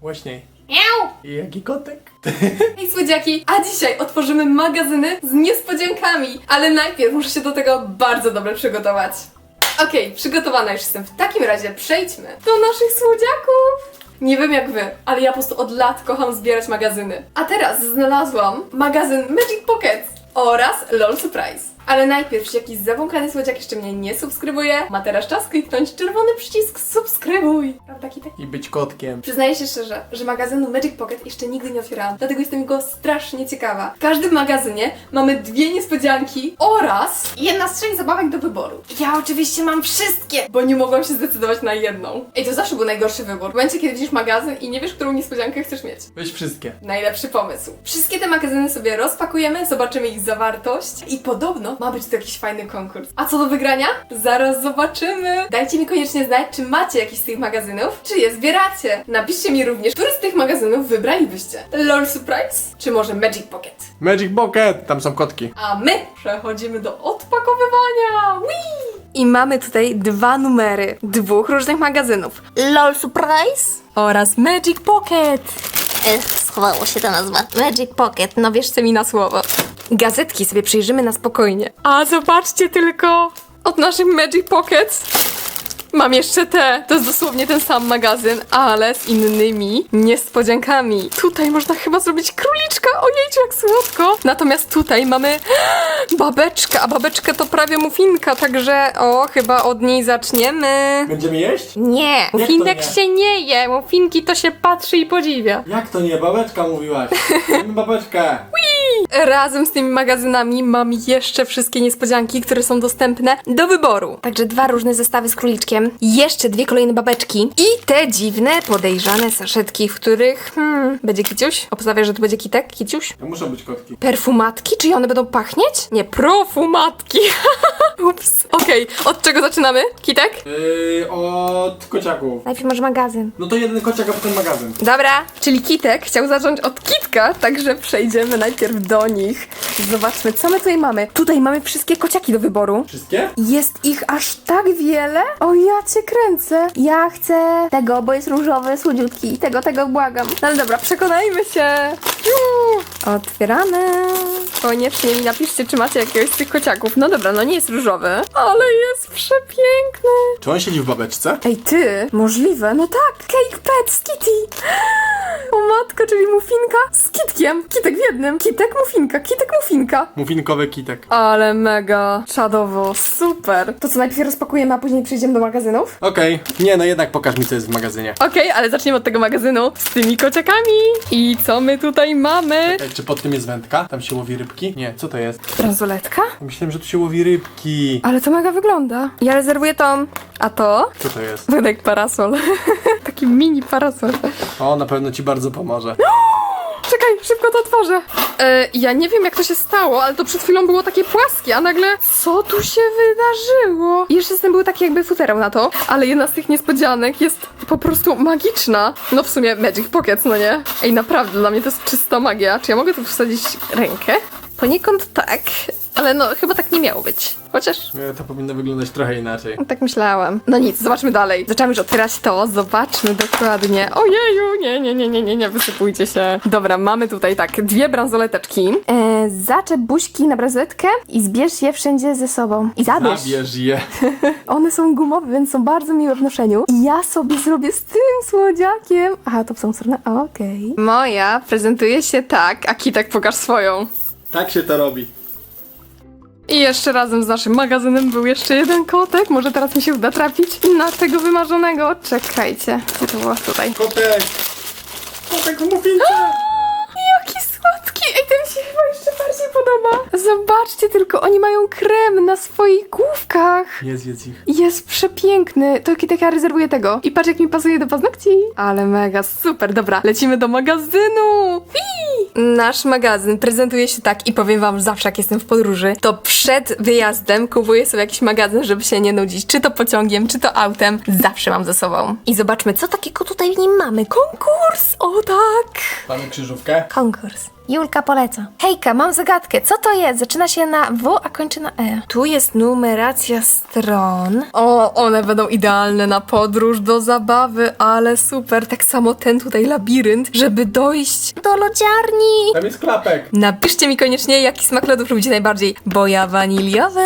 Głośniej. Miau! I jaki kotek? Hej słodziaki, a dzisiaj otworzymy magazyny z niespodziankami, ale najpierw muszę się do tego bardzo dobrze przygotować. Okej, przygotowana już jestem. W takim razie przejdźmy do naszych słodziaków. Nie wiem jak wy, ale ja po prostu od lat kocham zbierać magazyny. A teraz znalazłam magazyn Magic Pocket oraz LOL Surprise. Ale najpierw, jeśli jakiś zabłąkany słodziak jeszcze mnie nie subskrybuje, ma teraz czas kliknąć czerwony przycisk subskrybuj. Prawda, Kitek? I być kotkiem. Przyznaję się szczerze, że magazynu Magic Pocket jeszcze nigdy nie otwierałam, dlatego jestem go strasznie ciekawa. W każdym magazynie mamy dwie niespodzianki oraz jedna z trzech zabawek do wyboru. Ja oczywiście mam wszystkie, bo nie mogłam się zdecydować na jedną. Ej, to zawsze był najgorszy wybór. W momencie, kiedy widzisz magazyn i nie wiesz, którą niespodziankę chcesz mieć. Weź wszystkie. Najlepszy pomysł. Wszystkie te magazyny sobie rozpakujemy, zobaczymy ich zawartość i podobno ma być to jakiś fajny konkurs. A co do wygrania? Zaraz zobaczymy. Dajcie mi koniecznie znać, czy macie jakiś z tych magazynów, czy je zbieracie. Napiszcie mi również, który z tych magazynów wybralibyście. LOL Surprise, czy może Magic Pocket? Magic Pocket! Tam są kotki. A my przechodzimy do odpakowywania. Whee! I mamy tutaj dwa numery dwóch różnych magazynów LOL Surprise? oraz Magic Pocket. E, schowało się ta nazwa. Magic Pocket. No wierzcie mi na słowo. Gazetki sobie przyjrzymy na spokojnie. A zobaczcie tylko! Od naszych Magic Pockets mam jeszcze te. To jest dosłownie ten sam magazyn, ale z innymi niespodziankami. Tutaj można chyba zrobić króliczka. Ojejciu, jak słodko. Natomiast tutaj mamy babeczkę, a babeczkę to prawie mufinka, także o, chyba od niej zaczniemy. Będziemy jeść? Nie, mufinek nie? się nie je. Mufinki to się patrzy i podziwia. Jak to nie? Babeczka mówiłaś. Mamy babeczkę. Razem z tymi magazynami mam jeszcze wszystkie niespodzianki, które są dostępne do wyboru. Także dwa różne zestawy z króliczkiem, jeszcze dwie kolejne babeczki i te dziwne, podejrzane saszetki, w których hmm, będzie kiciuś? Obstawiasz, że to będzie kitek, kiciuś? To muszą być kotki. Perfumatki? Czy one będą pachnieć? Nie, profumatki. Ups. Okej, od czego zaczynamy? Kitek? Yy, od kociaków. Najpierw może magazyn. No to jeden kociak, a potem magazyn. Dobra, czyli Kitek chciał zacząć od Kitka, także przejdziemy najpierw do nich. Zobaczmy, co my tutaj mamy. Tutaj mamy wszystkie kociaki do wyboru. Wszystkie? Jest ich aż tak wiele? O, ja cię kręcę. Ja chcę tego, bo jest różowy, słodziutki. Tego, tego błagam. No ale dobra, przekonajmy się. Juuu. Otwieramy. Koniecznie mi napiszcie, czy macie jakiegoś z tych kociaków. No dobra, no nie jest różowy, ale jest przepiękny. Czy on siedzi w babeczce? Ej, ty? Możliwe? No tak, Cake Pet z Kitty. O matko, czyli mufinka z kitkiem. Kitek w jednym. Kitek, mufinka, kitek, mufinka. Mufinkowy kitek. Ale mega czadowo, super. To co, najpierw rozpakujemy, a później przejdziemy do magazynów? Okej. Nie, no jednak pokaż mi, co jest w magazynie. Okej, ale zaczniemy od tego magazynu z tymi kociakami. I co my tutaj mamy? Czy pod tym jest wędka? Tam się łowi rybki? Nie, co to jest? Bransoletka? Myślałem, że tu się łowi rybki. Ale to mega wygląda. Ja rezerwuję tą. A to? Co to jest? Wygląda jak parasol. Taki mini parasol. O, na pewno ci bardzo pomoże. Czekaj, szybko to otworzę. E, ja nie wiem jak to się stało, ale to przed chwilą było takie płaskie, a nagle co tu się wydarzyło? I jeszcze z tym był taki jakby futerał na to, ale jedna z tych niespodzianek jest po prostu magiczna. No w sumie Magic Pocket, no nie? Ej, naprawdę, dla mnie to jest czysta magia. Czy ja mogę tu wsadzić rękę? Poniekąd tak, ale no chyba tak nie miało być. Chociaż Nie, To powinno wyglądać trochę inaczej. tak myślałam. No nic, zobaczmy dalej. Zaczęłam już otwierać to, zobaczmy dokładnie. Ojeju, nie, nie, nie, nie, nie, nie, wysypujcie się. Dobra, mamy tutaj tak, dwie bransoleteczki. E, zaczep buźki na bransoletkę i zbierz je wszędzie ze sobą. I zabierz. Zabierz je. One są gumowe, więc są bardzo miłe w noszeniu. I ja sobie zrobię z tym słodziakiem. Aha, to w tą stronę, okej. Moja prezentuje się tak, a Kitek pokaż swoją. Tak się to robi. I jeszcze razem z naszym magazynem był jeszcze jeden kotek. Może teraz mi się uda trafić na tego wymarzonego. Czekajcie, gdzie to było tutaj? Kotek! Kotek w! Chyba jeszcze bardziej podoba. Zobaczcie tylko, oni mają krem na swoich główkach. Jest, jest ich. Jest przepiękny. To Kitek, ja rezerwuję tego. I patrz, jak mi pasuje do paznokci. Ale mega, super. Dobra, lecimy do magazynu. Wii! Nasz magazyn prezentuje się tak i powiem wam zawsze, jak jestem w podróży, to przed wyjazdem kupuję sobie jakiś magazyn, żeby się nie nudzić. Czy to pociągiem, czy to autem. Zawsze mam ze sobą. I zobaczmy, co takiego tutaj w nim mamy. Konkurs! O tak! Mamy krzyżówkę. Konkurs. Julka poleca. Hejka, mam zagadkę. Co to jest? Zaczyna się na W, a kończy na E. Tu jest numeracja stron. O, one będą idealne na podróż, do zabawy, ale super. Tak samo ten tutaj labirynt, żeby dojść Do lodziarni. Tam jest klapek. Napiszcie mi koniecznie, jaki smak lodów lubicie najbardziej, bo ja waniliowy.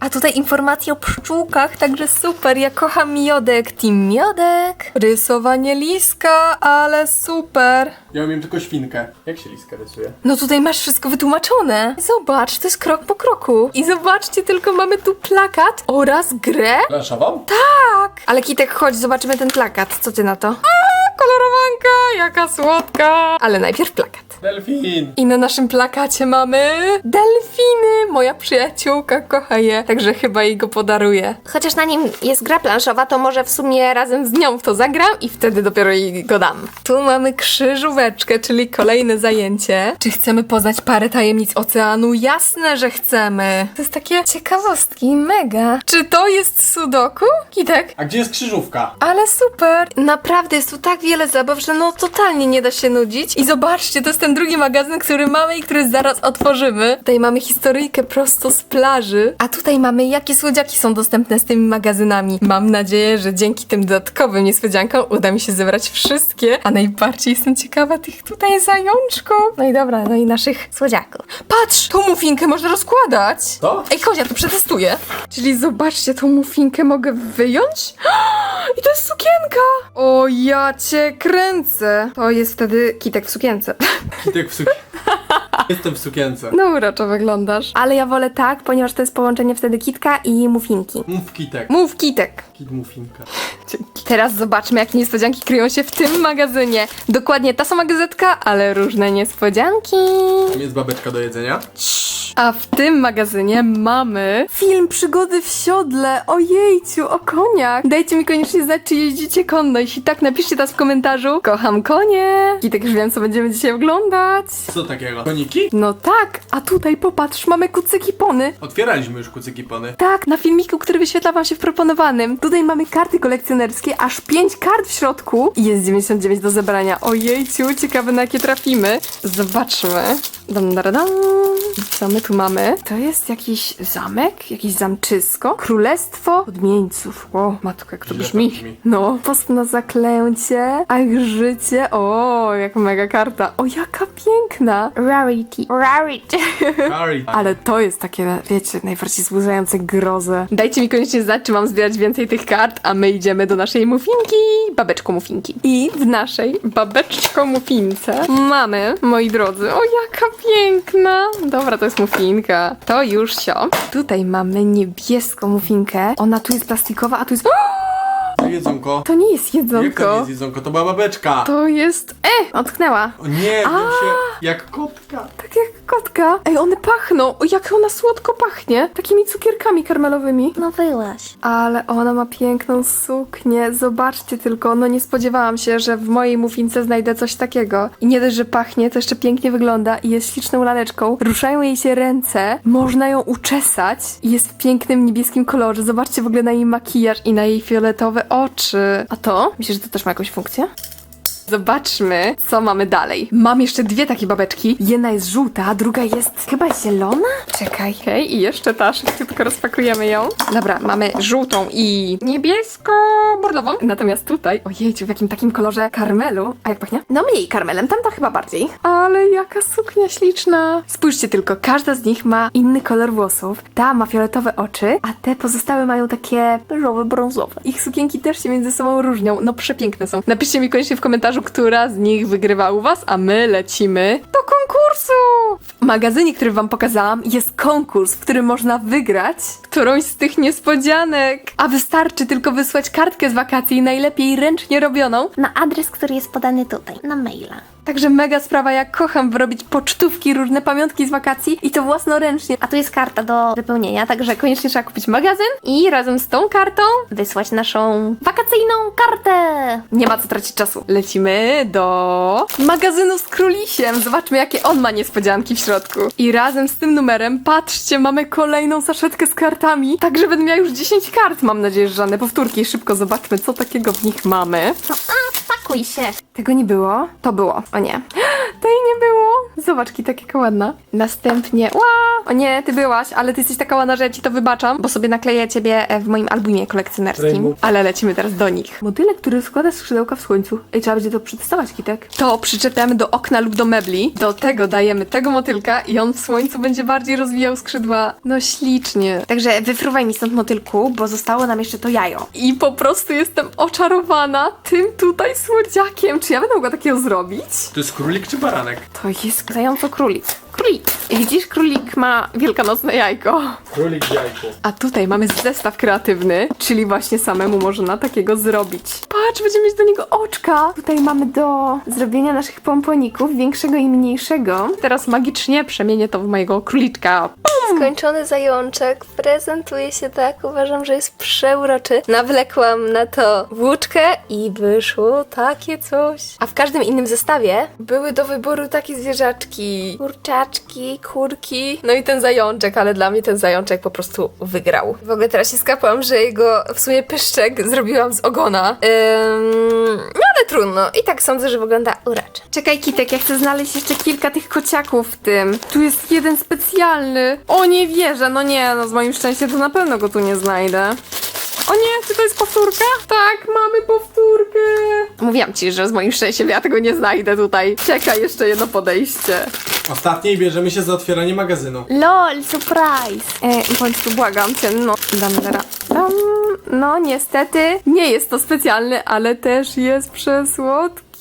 A tutaj informacje o pszczółkach, także super, ja kocham miodek, team miodek. Rysowanie liska, ale super. Ja umiem tylko świnkę. Jak się liska rysuje? No tutaj masz wszystko wytłumaczone. Zobacz, to jest krok po kroku. I zobaczcie, tylko mamy tu plakat oraz grę. Planszową? Tak. Ale Kitek, chodź, zobaczymy ten plakat. Co ty na to? A, kolorowanka, jaka słodka. Ale najpierw plakat. Delfin. I na naszym plakacie mamy delfiny. Moja przyjaciółka kocha je, także chyba jej go podaruję. Chociaż na nim jest gra planszowa, to może w sumie razem z Z nią w to zagram i wtedy dopiero jej go dam. Tu mamy krzyżóweczkę, czyli kolejne zajęcie. Czy chcemy poznać parę tajemnic oceanu? Jasne, że chcemy. To jest takie ciekawostki, mega. Czy to jest sudoku? Kitek? A gdzie jest krzyżówka? Ale super! Naprawdę jest tu tak wiele zabaw, że no totalnie nie da się nudzić. I zobaczcie, to jest ten drugi magazyn, który mamy i który zaraz otworzymy. Tutaj mamy historyjkę prosto z plaży. A tutaj mamy, jakie słodziaki są dostępne z tymi magazynami. Mam nadzieję, że dzięki tym dodatkowym niespodziankom uda mi się zebrać wszystkie. A najbardziej jestem ciekawa tych tutaj zajączków. No i dobra, no i naszych słodziaków. Patrz, tą mufinkę można rozkładać. Co? Ej, chodź, ja to przetestuję. Czyli zobaczcie, tą mufinkę mogę wyjąć? I to jest sukienka! O, ja cię kręcę. To jest wtedy kitek w sukience. Kitek w sukience. Jestem w sukience. No uroczo wyglądasz. Ale ja wolę tak, ponieważ to jest połączenie wtedy kitka i mufinki. Mów kitek. Mów kitek. Kit mufinka. Dzięki. Teraz zobaczmy, jakie niespodzianki kryją się w tym magazynie. Dokładnie ta sama gazetka, ale różne niespodzianki. Tam jest babeczka do jedzenia. A w tym magazynie mamy film Przygody w siodle. Ojejciu, o koniach. Dajcie mi koniecznie znać, czy jeździcie konno. Jeśli tak, napiszcie teraz w komentarzu. Kocham konie. I tak już wiem, co będziemy dzisiaj oglądać. Co takiego? Koniki? No tak, a tutaj popatrz, mamy kucyki pony. Otwieraliśmy już kucyki pony. Tak, na filmiku, który wyświetla wam się w proponowanym. Tutaj mamy karty kolekcjonerskie, aż 5 kart w środku i jest 99 do zebrania. Ojejciu, ciekawe na jakie trafimy. Zobaczmy. Dam, dam, dam. Co my tu mamy? To jest jakiś zamek? Jakieś zamczysko? Królestwo odmieńców. O, matka, jak to Źle to brzmi. brzmi. No, post na zaklęcie, ach życie. O, jak mega karta. O, jaka piękna. Rarity. Rarity. Harry. Ale to jest takie, wiecie, najbardziej wzbudzające grozę. Dajcie mi koniecznie znać, czy mam zbierać więcej tych kart, a my idziemy do naszej mufinki, babeczko mufinki. I w naszej babeczko mufince mamy, moi drodzy, o jaka piękna. Dobra, to jest mufinka. To już sio. Tutaj mamy niebieską mufinkę. Ona tu jest plastikowa, a tu jest... To jedzonko. To nie jest Jak to nie jedzonko. jest jedzonko? To była babeczka. To jest... E! Otknęła. O nie, wiem się jak kotka. Tak jak kotka. Ej, one pachną. O, jak ona słodko pachnie. Takimi cukierkami karmelowymi. No wyłaś. Ale ona ma piękną suknię. Zobaczcie tylko, no nie spodziewałam się, że w mojej muffince znajdę coś takiego. I nie dość, że pachnie, to jeszcze pięknie wygląda i jest śliczną laleczką. Ruszają jej się ręce, można ją uczesać i jest w pięknym niebieskim kolorze. Zobaczcie w ogóle na jej makijaż i na jej fioletowe oczy. A to? Myślisz, że to też ma jakąś funkcję? Zobaczmy, co mamy dalej. Mam jeszcze dwie takie babeczki. Jedna jest żółta, druga jest chyba zielona? Czekaj. Okej, i jeszcze ta, szybciutko rozpakujemy ją. Dobra, mamy żółtą i niebiesko-bordową. Natomiast tutaj, ojejciu, w jakim takim kolorze karmelu. A jak pachnie? No mniej karmelem, tamta chyba bardziej. Ale jaka suknia śliczna. Spójrzcie tylko, każda z nich ma inny kolor włosów. Ta ma fioletowe oczy, a te pozostałe mają takie beżowe, brązowe. Ich sukienki też się między sobą różnią. No przepiękne są. Napiszcie mi koniecznie w komentarzu, która z nich wygrywa u was, a my lecimy do konkursu! W magazynie, który wam pokazałam, jest konkurs, w którym można wygrać którąś z tych niespodzianek. A wystarczy tylko wysłać kartkę z wakacji, najlepiej ręcznie robioną. Na adres, który jest podany tutaj, na maila. Także mega sprawa, ja kocham robić pocztówki, różne pamiątki z wakacji i to własnoręcznie. A tu jest karta do wypełnienia, Także koniecznie trzeba kupić magazyn i razem z tą kartą wysłać naszą wakacyjną kartę. Nie ma co tracić czasu. Lecimy do magazynu z królisiem. Zobaczmy, jakie on ma niespodzianki w środku. I razem z tym numerem, patrzcie, mamy kolejną saszetkę z kartami. Także będę miała już 10 kart. Mam nadzieję, że żadne powtórki. Szybko zobaczmy, co takiego w nich mamy. No a, pakuj się. Tego nie było? To było. O nie. Tej nie było. Zobacz, Kitek, jaka ładna. Następnie, ła! O nie, ty byłaś, ale ty jesteś taka ładna, że ja ci to wybaczam, bo sobie nakleję ciebie e, w moim albumie kolekcjonerskim. Rainbow. Ale lecimy teraz do nich. Motylek, który składa skrzydełka w słońcu. Ej, trzeba będzie to przetestować, Kitek. To przyczepiamy do okna lub do mebli. Do tego dajemy tego motylka i on w słońcu będzie bardziej rozwijał skrzydła. No ślicznie. Także wyfruwaj mi stąd motylku, bo zostało nam jeszcze to jajo. I po prostu jestem oczarowana tym tutaj słodziakiem. Czy ja będę mogła takiego zrobić? To jest królik czy baranek? To jest zająco królik. Królik. Widzisz, królik ma wielkanocne jajko. Królik jajko. A tutaj mamy zestaw kreatywny, czyli właśnie samemu można takiego zrobić. Patrz, będziemy mieć do niego oczka. Tutaj mamy do zrobienia naszych pomponików, większego i mniejszego. Teraz magicznie przemienię to w mojego króliczka. Skończony zajączek prezentuje się tak, uważam, że jest przeuroczy. Nawlekłam na to włóczkę i wyszło takie coś. A w każdym innym zestawie były do wyboru takie zwierzaczki. Kurczaczki, kurki, no i ten zajączek, ale dla mnie ten zajączek po prostu wygrał. W ogóle teraz się skapłam, że jego w sumie pyszczek zrobiłam z ogona. Ym, no ale trudno. I tak sądzę, że wygląda uroczo. Czekaj, Kitek, ja chcę znaleźć jeszcze kilka tych kociaków w tym. Tu jest jeden specjalny. O, nie wierzę, no nie, no z moim szczęściem to na pewno go tu nie znajdę. O nie, czy to jest powtórka? Tak, mamy powtórkę. Mówiłam ci, że z moim szczęściem ja tego nie znajdę tutaj. Czekaj, jeszcze jedno podejście. Ostatniej bierzemy się za otwieranie magazynu. LOL, surprise! E, bądź tu błagam cię, no. Dam teraz. Dam. No, niestety nie jest to specjalny, ale też jest przesłodki.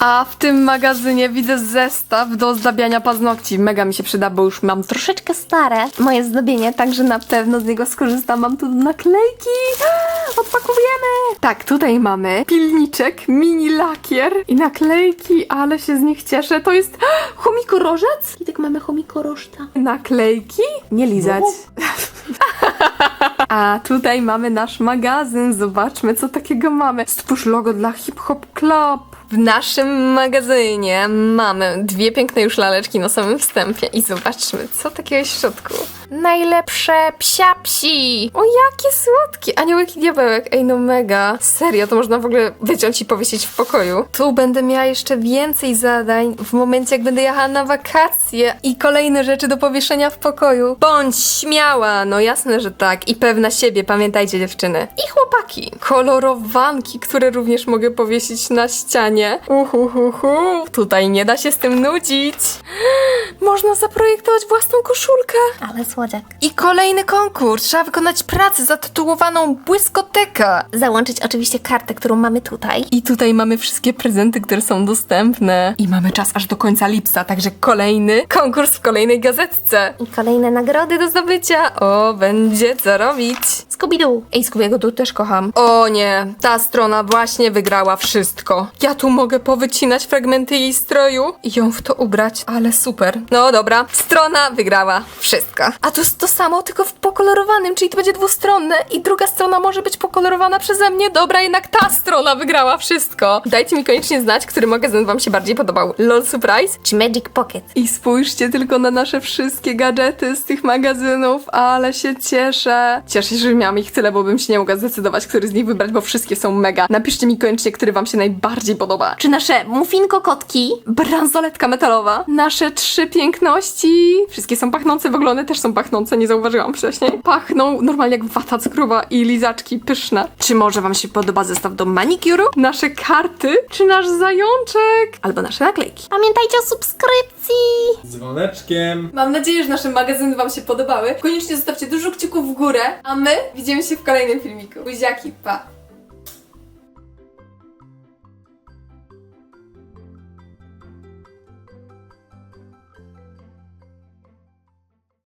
A w tym magazynie widzę zestaw do ozdabiania paznokci. Mega mi się przyda, bo już mam troszeczkę stare moje zdobienie, także na pewno z niego skorzystam. Mam tu naklejki. Odpakujemy! Tak, tutaj mamy pilniczek, mini lakier i naklejki, ale się z nich cieszę. To jest chomikorożec? I tak mamy chomikorożca. Naklejki? Nie lizać. A tutaj mamy nasz magazyn. Zobaczmy, co takiego mamy. Stwórz logo dla Hip Hop Club. W naszym magazynie mamy dwie piękne już laleczki na samym wstępie i zobaczmy, co takiego jest w środku. Najlepsze psia psi! O, jakie słodkie! Aniołek i diabełek. Ej, no mega. Serio, to można w ogóle wyciąć i powiesić w pokoju. Tu będę miała jeszcze więcej zadań w momencie, jak będę jechała na wakacje i kolejne rzeczy do powieszenia w pokoju. Bądź śmiała! No jasne, że tak. I pewna siebie, pamiętajcie dziewczyny. I chłopaki. Kolorowanki, które również mogę powiesić na ścianie. Uhuhuhu. Tutaj nie da się z tym nudzić. Można zaprojektować własną koszulkę. Ale słodziak. I kolejny konkurs. Trzeba wykonać pracę zatytułowaną Błyskoteka. Załączyć oczywiście kartę, którą mamy tutaj. I tutaj mamy wszystkie prezenty, które są dostępne. I mamy czas aż do końca lipca, także kolejny konkurs w kolejnej gazetce. I kolejne nagrody do Zdobycia. O, będzie co robić. Scooby-Doo. Ej, Skubiego tu też kocham. O nie, ta strona właśnie wygrała wszystko. Ja tu mogę powycinać fragmenty jej stroju i ją w to ubrać, ale super. No dobra, strona wygrała wszystko. A to jest to samo, tylko w pokolorowanym, czyli to będzie dwustronne i druga strona może być pokolorowana przeze mnie. Dobra, jednak ta strona wygrała wszystko. Dajcie mi koniecznie znać, który magazyn wam się bardziej podobał. LOL Surprise Czy Magic Pocket. i spójrzcie tylko na nasze wszystkie gadżety z tych magazynów, ale się cieszę. Cieszę się, że miałam ich tyle, bo bym się nie mogła zdecydować, który z nich wybrać, bo wszystkie są mega. Napiszcie mi koniecznie, który wam się najbardziej podoba. Czy nasze muffinko kotki? Bransoletka metalowa, nasze trzy piękności. Wszystkie są pachnące, w ogóle one też są pachnące, nie zauważyłam wcześniej. Pachną normalnie jak wata cukrowa i lizaczki pyszne. Czy może wam się podoba zestaw do manikuru? Nasze karty? Czy nasz zajączek? Albo nasze naklejki? Pamiętajcie o subskrypcji! Z dzwoneczkiem. Mam nadzieję, że nasze magazyny Wam się podobały. Koniecznie zostawcie dużo kciuków w górę, a my widzimy się w kolejnym filmiku. Buziaki, pa!